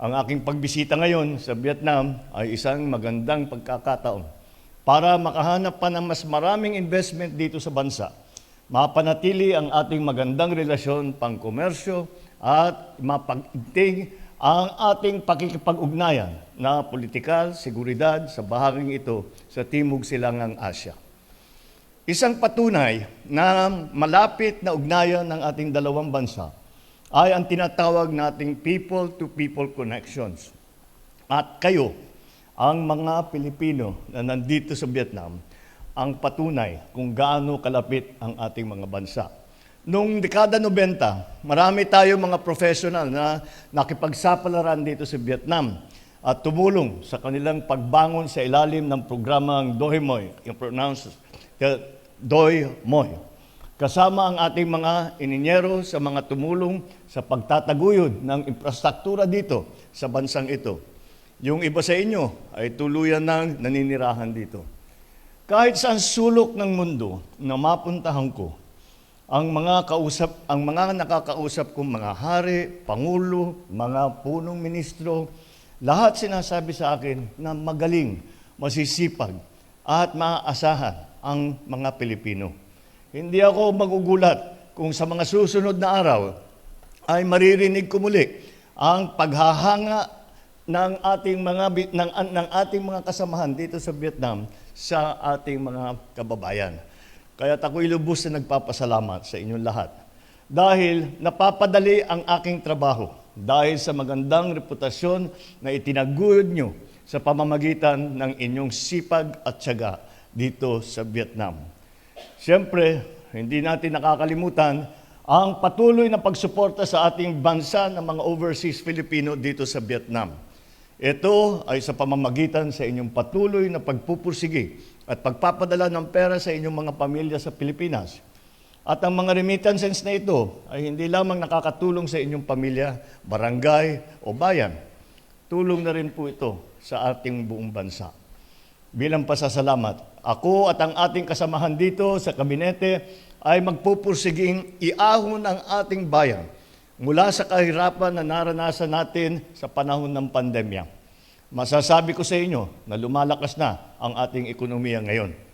Ang aking pagbisita ngayon sa Vietnam ay isang magandang pagkakataon para makahanap pa ng mas maraming investment dito sa bansa. Mapanatili ang ating magandang relasyon pangkomersyo at mapagigting ang ating pakikipag-ugnayan na politikal, seguridad sa bahaging ito sa Timog Silangang Asya. Isang patunay na malapit na ugnayan ng ating dalawang bansa ay ang tinatawag nating people-to-people connections. At kayo, ang mga Pilipino na nandito sa Vietnam, ang patunay kung gaano kalapit ang ating mga bansa. Noong dekada 90, marami tayo mga professional na nakipagsapalaran dito sa Vietnam at tumulong sa kanilang pagbangon sa ilalim ng programang Doi Moi, yung pronounce Doi Moi. Kasama ang ating mga ininyero sa mga tumulong sa pagtataguyod ng infrastruktura dito sa bansang ito. Yung iba sa inyo ay tuluyan ng naninirahan dito. Kahit saan sulok ng mundo na mapuntahan ko, ang mga kausap, ang mga nakakausap kong mga hari, pangulo, mga punong ministro, lahat sinasabi sa akin na magaling, masisipag at maaasahan ang mga Pilipino. Hindi ako magugulat kung sa mga susunod na araw ay maririnig ko muli ang paghahanga ng ating mga ng, ng ating mga kasamahan dito sa Vietnam sa ating mga kababayan. Kaya ako'y lubos na nagpapasalamat sa inyong lahat. Dahil napapadali ang aking trabaho dahil sa magandang reputasyon na itinaguyod nyo sa pamamagitan ng inyong sipag at tiyaga dito sa Vietnam. Siyempre, hindi natin nakakalimutan ang patuloy na pagsuporta sa ating bansa ng mga overseas Filipino dito sa Vietnam. Ito ay sa pamamagitan sa inyong patuloy na pagpupursige at pagpapadala ng pera sa inyong mga pamilya sa Pilipinas. At ang mga remittances na ito ay hindi lamang nakakatulong sa inyong pamilya, barangay o bayan. Tulong na rin po ito sa ating buong bansa. Bilang pasasalamat, ako at ang ating kasamahan dito sa kabinete ay magpupursiging iahon ang ating bayan mula sa kahirapan na naranasan natin sa panahon ng pandemya. Masasabi ko sa inyo na lumalakas na ang ating ekonomiya ngayon.